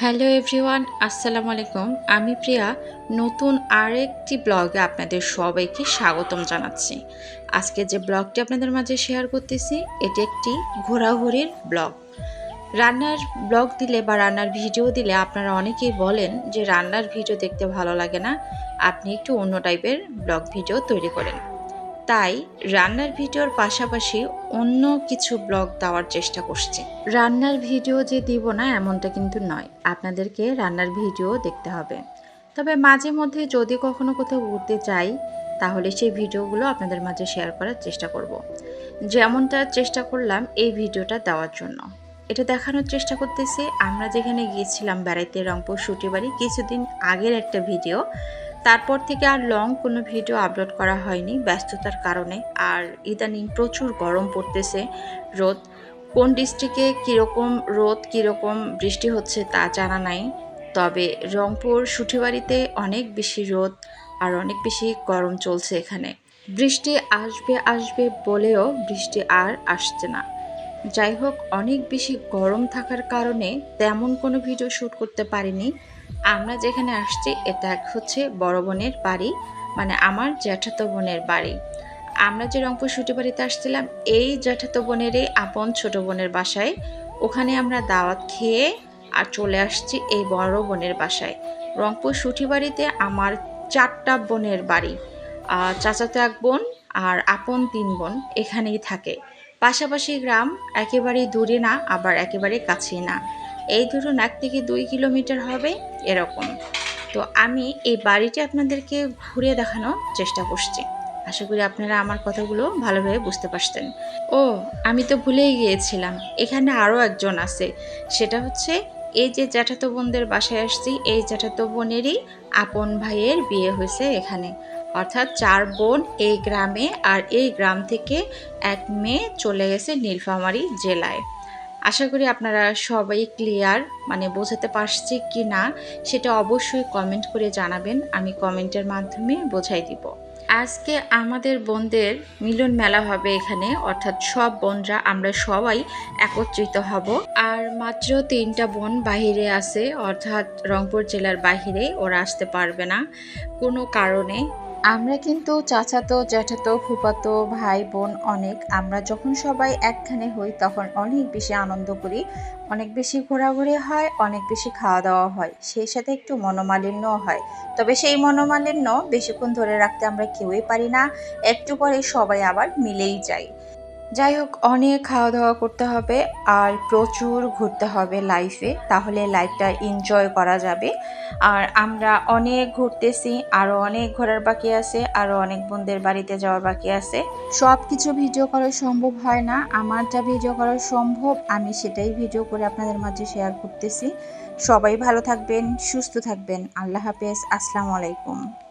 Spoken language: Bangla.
হ্যালো এভরিওয়ান, আসসালামু আলাইকুম। আমি প্রিয়া। নতুন আরেকটি ব্লগে আপনাদের সবাইকে স্বাগতম জানাচ্ছি। আজকে যে ব্লগটি আপনাদের মাঝে শেয়ার করতেছি, এটি একটি ঘোরাঘুরির ব্লগ। রান্নার ব্লগ দিলে বা রান্নার ভিডিও দিলে আপনারা অনেকেই বলেন যে রান্নার ভিডিও দেখতে ভালো লাগে না। আপনি একটু অন্য টাইপের ব্লগ ভিডিও তৈরি করেন। তাই রান্নার ভিডিওর পাশাপাশি অন্য কিছু ব্লগ দেওয়ার চেষ্টা করছি। রান্নার ভিডিও যে দিব না, এমনটা কিন্তু নয়। আপনাদেরকে রান্নার ভিডিও দেখতে হবে। তবে মাঝে মধ্যে যদি কখনো কোথাও ঘুরতে যাই, তাহলে সেই ভিডিওগুলো আপনাদের মাঝে শেয়ার করার চেষ্টা করব। যেমনটা চেষ্টা করলাম এই ভিডিওটা দেওয়ার জন্য। এটা দেখানোর চেষ্টা করতেছি, আমরা যেখানে গিয়েছিলাম বেড়াইতে রংপুর সুটি বাড়ি কিছুদিন আগের একটা ভিডিও। তারপর থেকে আর লং কোনো ভিডিও আপলোড করা হয়নি ব্যস্ততার কারণে। আর ইদানিং প্রচুর গরম পড়তেছে, রোদ। কোন ডিস্ট্রিক্টে কীরকম রোদ, কীরকম বৃষ্টি হচ্ছে তা জানা নাই। তবে রংপুর, সুঠিবাড়িতে অনেক বেশি রোদ আর অনেক বেশি গরম চলছে এখানে। বৃষ্টি আসবে আসবে বলেও বৃষ্টি আর আসছে না। যাই হোক, অনেক বেশি গরম থাকার কারণে তেমন কোনো ভিডিও শ্যুট করতে পারিনি। আমরা যেখানে আসছি, এটা এক হচ্ছে বড় বোনের বাড়ি মানে আমার জ্যাঠাতো বোনের বাড়ি। আমরা যে রংপুর সুটি বাড়িতে আসছিলাম, এই জ্যাঠাতো বোনেরই আপন ছোট বোনের বাসায়। ওখানে আমরা দাওয়াত খেয়ে আর চলে আসছি এই বড় বোনের বাসায়। রংপুর সুটি বাড়িতে আমার চারটা বোনের বাড়ি চাচাতো এক বোন আর আপন তিন বোন এখানেই থাকে। পাশাপাশি গ্রাম একেবারেই দূরে না, আবার একেবারে কাছেই না। এই ধরুন এক থেকে দুই কিলোমিটার হবে এরকম। তো আমি এই বাড়িটি আপনাদেরকে ঘুরে দেখানোর চেষ্টা করছি। আশা করি আপনারা আমার কথাগুলো ভালোভাবে বুঝতে পারছেন। ও, আমি তো ভুলেই গিয়েছিলাম। এখানে আরও একজন আছে। সেটা হচ্ছে এই যে জ্যাঠাতো বোনদের বাসায় আসছি, এই জ্যাঠাতো বোনেরই আপন ভাইয়ের বিয়ে হয়েছে এখানে। অর্থাৎ চার বোন এই গ্রামে আর এই গ্রাম থেকে এক মেয়ে চলে গেছে নীলফামারী জেলায়। আশা করি আপনারা সবাই ক্লিয়ার মানে বোঝাতে পারছি কি না, সেটা অবশ্যই কমেন্ট করে জানাবেন, আমি কমেন্টের মাধ্যমে বোঝাই দিব। আজকে আমাদের বোনদের মিলন মেলা হবে এখানে, অর্থাৎ সব বোনরা, আমরা সবাই একত্রিত হব। আর মাত্র তিনটা বোন বাহিরে আছে, অর্থাৎ রংপুর জেলার বাহিরে, ওরা আসতে পারবে না, কোনো কারণে। আমরা কিন্তু চাচাতো, জ্যাঠাতো ফুপাতো ভাই বোন অনেক। আমরা যখন সবাই একখানে হই, তখন অনেক বেশি আনন্দ করি। অনেক বেশি ঘোরাঘুরি হয়, অনেক বেশি খাওয়া দাওয়া হয়। সেই সাথে একটু মনোমালিন্যও হয়। তবে সেই মনোমালিন্য বেশিক্ষণ ধরে রাখতে আমরা কেউই পারি না। একটু পরে সবাই আবার মিলেই যাই যাই হোক অনেক খাওয়া দাওয়া করতে হবে আর প্রচুর ঘুরতে হবে লাইফে তাহলে লাইফটা এনজয় করা যাবে। আর আমরা অনেক ঘুরতেছি আরও অনেক ঘোরার বাকি আছে আরও অনেক বন্ধুদের বাড়িতে যাওয়ার বাকি আছে। সব কিছু ভিডিও করা সম্ভব হয় না আমার যা ভিডিও করা সম্ভব, আমি সেটাই ভিডিও করে আপনাদের মাঝে শেয়ার করতেছি। সবাই ভালো থাকবেন, সুস্থ থাকবেন, আল্লাহ হাফেজ, আসসালামু আলাইকুম।